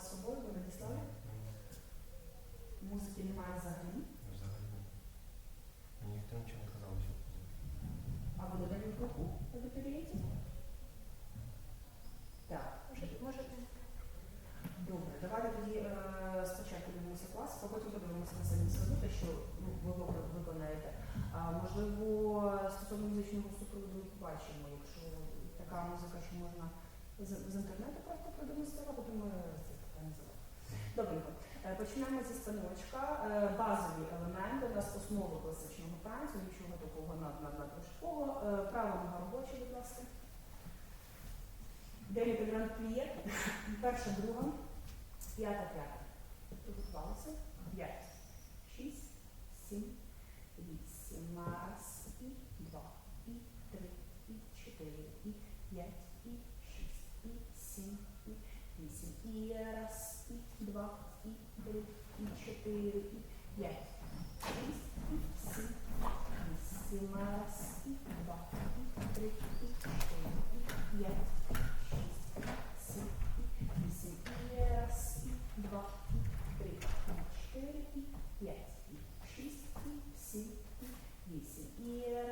З собою, ви надіслали? Музики немає взагалі. Взагалі. Мені ніхто нічого не казав, що А ви додані в групу в абітурієнтів? Так. Може- Можете Добре, давайте тоді е, спочатку дивимося клас, а потім подивимося на самі роботи, що ну, ви добре виконаєте. А, можливо, стосовно музичного супроводу побачимо, якщо така музика, що можна з, з інтернету просто продемонструвати, то ми. Добренько. Е, Починаємо зі станочка. Е, Базові елементи, у нас основа класичного танцю, нічого такого над над надважкого. Е, Права нога робоча, будь ласка. Дев'яте гранд пліє. Перша, друга. П'ята, п'ята. Підготувалися. П'ять, шість, сім, вісім. Раз, і два, і три, і чотири, і п'ять, і шість, і сім, вісім. І раз, і два, і три, і чотири, і п'ять, шість, і сім, вісім. Раз, і два, і три, і чотири, і п'ять,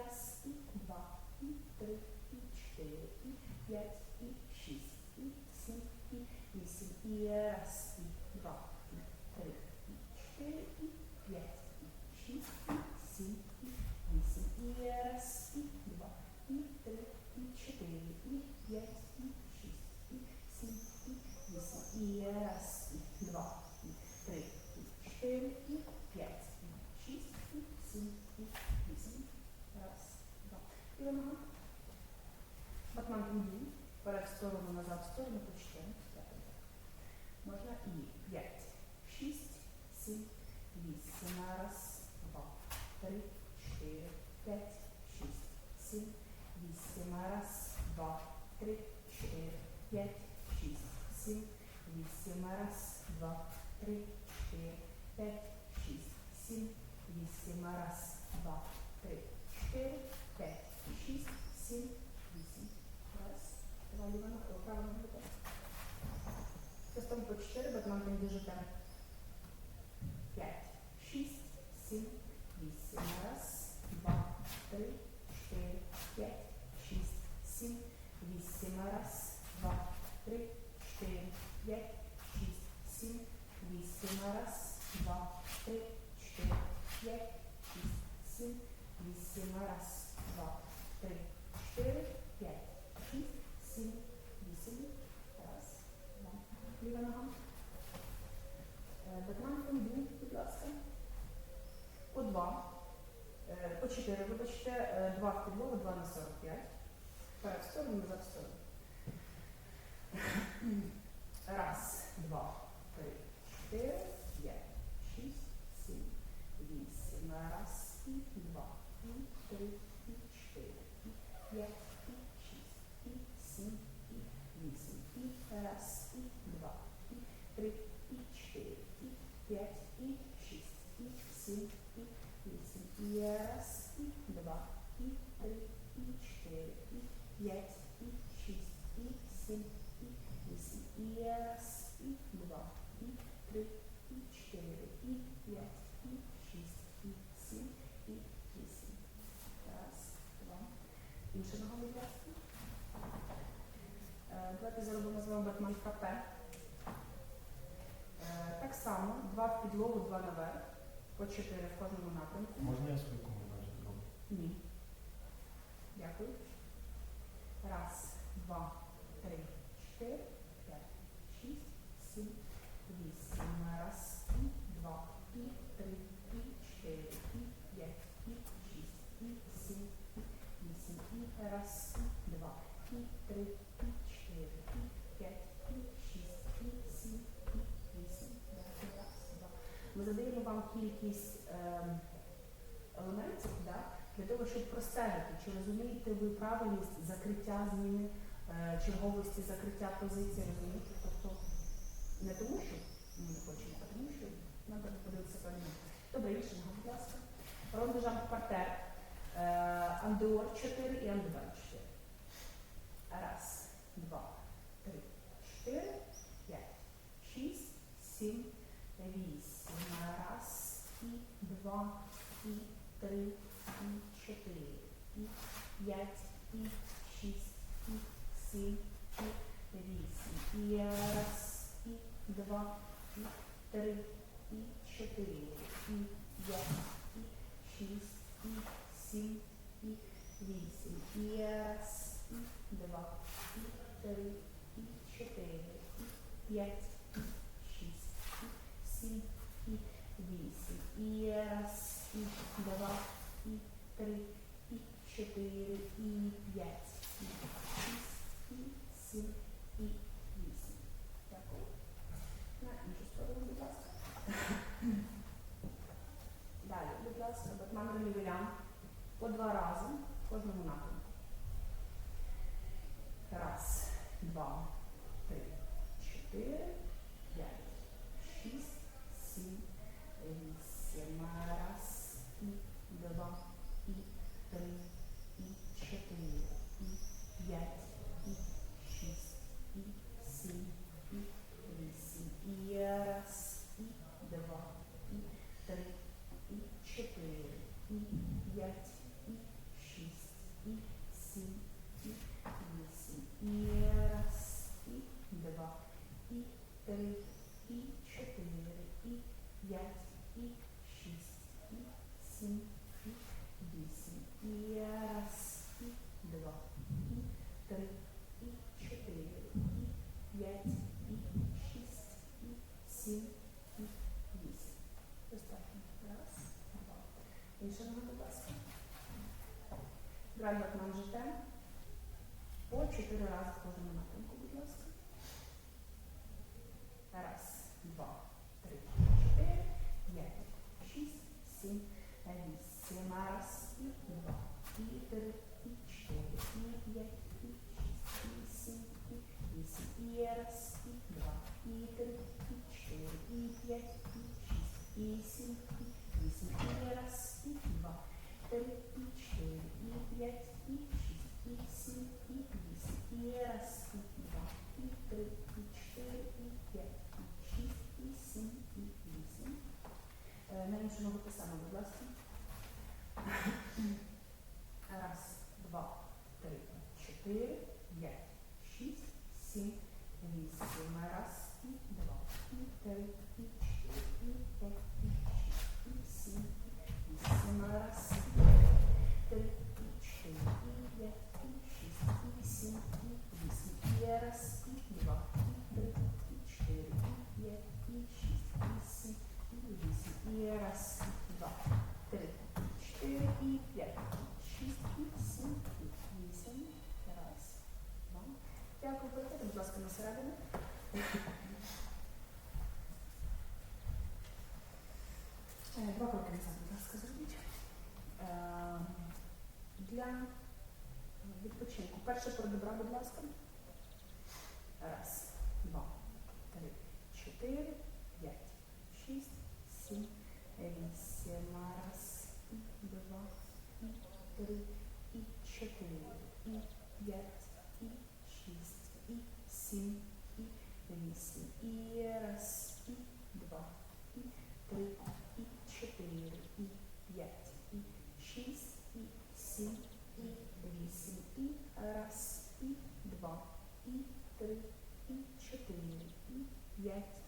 раз, і два, і три, і чотири, і п'ять, і шість, і сім, і вісім. І раз, і два, і три, і чотири, і п'ять, і шість, і сім, і вісім. В сторону, назад в сторону, по чотири. П'ятий. Можна і п'ять, шість, сім, вісім. Раз, два, три, чотири, п'ять, шість, сім, вісім. Раз, два, три, чотири, п'ять, шість, сім, вісім. Раз, два, три, чотири, п'ять, шість, сім, вісім. Раз, два, три, чотири, п'ять, шість, сім, вісім. Раз, два, ліва нога. Частом по чотири, батман держите. П'ять, шість, сім, вісім. Раз, два, три, чотири, п'ять, шість, сім, вісім. Раз, два, три, чотири, п'ять, шість, сім, вісім. Раз, два, три, чотири, п'ять, шість, сім, вісім. Раз, два, три, чотири, п'ять, шість, сім, вісім. Раз, два. Ліва нога. Е, Батман комбін, будь ласка. По два. Е, По чотири, вибачте, е, два в підлогу, два на 45. Вперед в сторону, назад в сторону. Раз, два, три, чотири, п'ять, шість, сім, вісім. Раз, і два, і три, і чотири, і п'ять, і шість, і сім, і вісім. І раз, і два, і три, і чотири, і п'ять, і шість, і сім, і вісім. Раз, і два, і три, і чотири, і п'ять, і шість, і сім, і вісім. Раз, і два, і три, і чотири, і п'ять, і шість, і сім, і вісім. Раз, два. Інша нога, будь ласка. Давайте зробимо з вами Батман КП. Так само, два в підлогу, два наверх. По чотири в кожному напрямку. можна я свою комбінацію зроблю? Ні. Дякую. Раз, два, три, чотири, п'ять, шість, сім, вісім. Раз, і два, і три, і чотири, і п'ять, і шість, і сім, і вісім. І раз, два, і три, і чотири, і п'ять, і шість, і сім, і вісім. Раз, два. Ми задаємо вам кількість ем, елементів, да, для того, щоб простежити, чи розумієте ви правильність закриття зміни е, черговості закриття позиції, розумієте? Тобто не тому, що ми не хочемо, а тому, що сьогодні. Добре, інше нога, будь ласка. Рон жамп партер. Е, Андеор 4 і андевель 4. Раз, два, три, чотири, п'ять, шість, сім, вісім. Раз, і два, і три, і чотири, і п'ять, і шість, і сім, і вісім. І раз, і два, і три, чотири, і п'ять, і шість, і сім, і вісім. І раз, і два, і три, і чотири, і п'ять, і шість, і сім, і вісім. І раз, і два, і три, і чотири, і п'ять, і шість, і сім, і вісім. Дякую. На іншу сторону, будь ласка. Далі, будь ласка, Батман Релівелян по два рази в кожному напрямку. Раз, два, три, чотири, п'ять, шість, сім, вісім. Раз, і два, і три, 5, 6, 7, 8. Достатньо. Раз, два. Інша нога, будь ласка. Драйвер. По 4 рази в кожному напрямку, будь ласка. Раз, два, три, чотири, п'ять, шість, сім, вісім. Раз. Іншу ногу будь ласка. Раз, два, три, чотири, п'ять, шість, сім, вісім. Раз, і два, і три, і чотири, і п'ять, перейдете, будь ласка, на середину. Е, Два кроки назад, будь ласка, зробіть. Е, Для відпочинку. Перше про добра, будь ласка. Раз, два, три, чотири, п'ять, шість, сім, вісім. Раз, два, три, і чотири, і п'ять, і шість, і сім, і вісім. І раз, і два, і три, і чотири, і п'ять, і шість, і сім, і вісім. І раз, і два, і три, і чотири, і п'ять,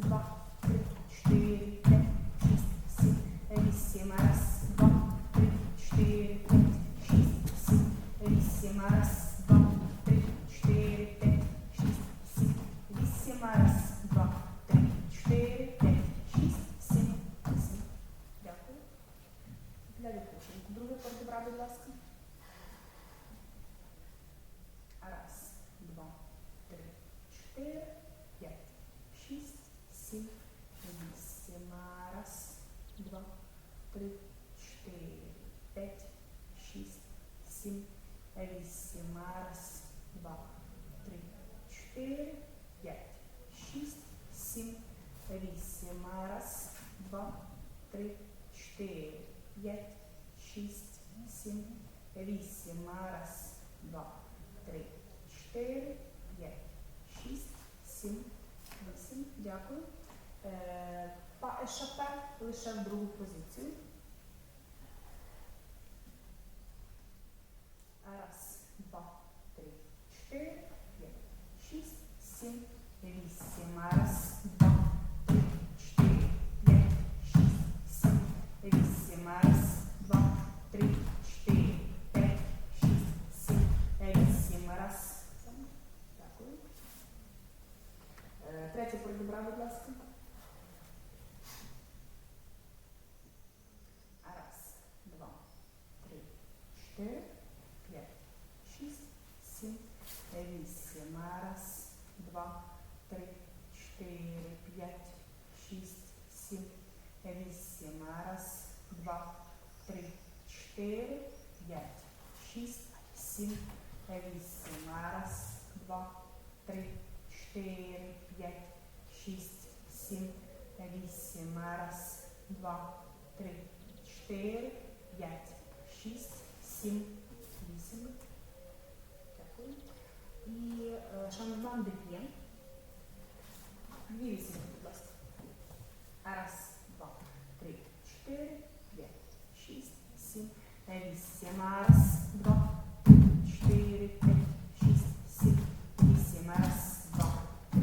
два, три, чотири, п'ять, шість, сім, вісім, раз, два, три, чотири, п'ять, шість, сім, вісім, раз, два, три, чотири, п'ять, шість, сім, вісім, раз, два, три, чотири, п'ять, шість, сім, вісім. Дякую. Для відпочинку. Другий партибра, будь ласка. П'ять, шість, сім, вісім. Раз, два, три, чотири, п'ять, шість, сім, вісім. Дякую. Е, Па ешапе лише в другу позицію. Раз, два, три, чотири, п'ять, шість, сім, вісім. Раз, два, Будь ласка. Раз, два, три, чотири, п'ять, шість, сім, вісім. Раз, два, три, чотири, п'ять, шість, сім, вісім. Раз, два, три, чотири, п'ять, шість, сім, вісім. Раз, два, три, чотири, шість, сім, вісім. Раз, два, три, чотири, п'ять, шість, сім, вісім. Дякую. І е, шануван деп'є. Дві вісімки, будь ласка. Раз, два, три, чотири, п'ять, шість, сім, вісім. Раз, два, три, чотири, п'ять, шість, сім, вісім. Раз, два, три,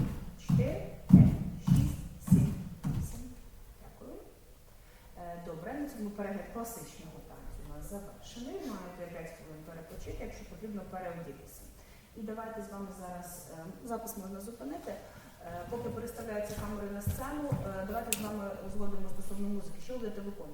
чотири, п'ять, шість, сім, вісім. Дякую. Е, Добре, на цьому перегляд класичного танцю у нас завершений. Маєте 5 хвилин перепочити, якщо потрібно переодітися. І давайте з вами зараз е, запис можна зупинити. Е, Поки переставляються камери на сцену, е, давайте з вами узгодимо стосовно музики. Що будете виконувати?